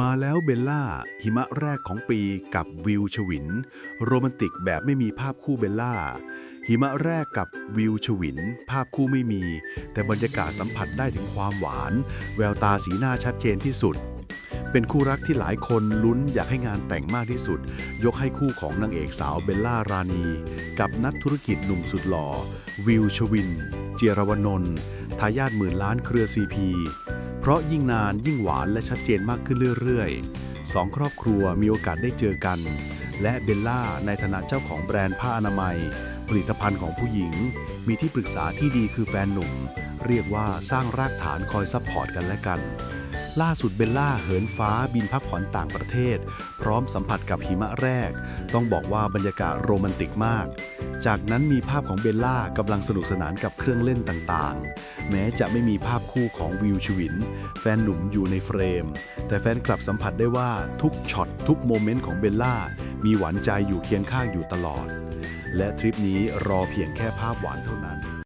มาแล้วเบลล่า หิมะแรกของปีกับวิวชวิน โรแมนติกแบบไม่มีภาพคู่เบลล่า หิมะแรกกับวิวชวิน ภาพคู่ไม่มี แต่บรรยากาศสัมผัสได้ถึงความหวาน แววตาสีหน้าชัดเจนที่สุด เป็นคู่รักที่หลายคนลุ้นอยากให้งานแต่งมากที่สุด ยกให้คู่ของนางเอกสาวเบลล่ารานีกับนักธุรกิจหนุ่มสุดหล่อ วิวชวิน เจียรวนนท์ทายาทหมื่นล้านเครือซีพี เพราะยิ่งนานยิ่งหวานและชัดเจนมากขึ้นเรื่อยๆสองครอบครัวมีโอกาสได้เจอกัน และเบลล่าในฐานะเจ้าของแบรนด์ผ้าอนามัย ผลิตภัณฑ์ของผู้หญิง มีที่ปรึกษาที่ดีคือแฟนหนุ่ม เรียกว่าสร้างรากฐานคอยซัพพอร์ตกันและกัน ล่าสุดเบลล่าเหินฟ้าบินพักผ่อนต่างประเทศ พร้อมสัมผัสกับหิมะแรก ต้องบอกว่าบรรยากาศโรแมนติกมาก จากนั้นมีภาพของเบลล่ากำลังสนุกสนานกับเครื่องเล่นต่างๆ แม้จะไม่มีภาพคู่ของวิวชวิน แฟนหนุ่มอยู่ในเฟรม แต่แฟนคลับสัมผัสได้ว่าทุกช็อตทุกโมเมนต์ของเบลล่ามีหวานใจอยู่เคียงข้างอยู่ตลอด และทริปนี้รอเพียงแค่ภาพหวานเท่านั้น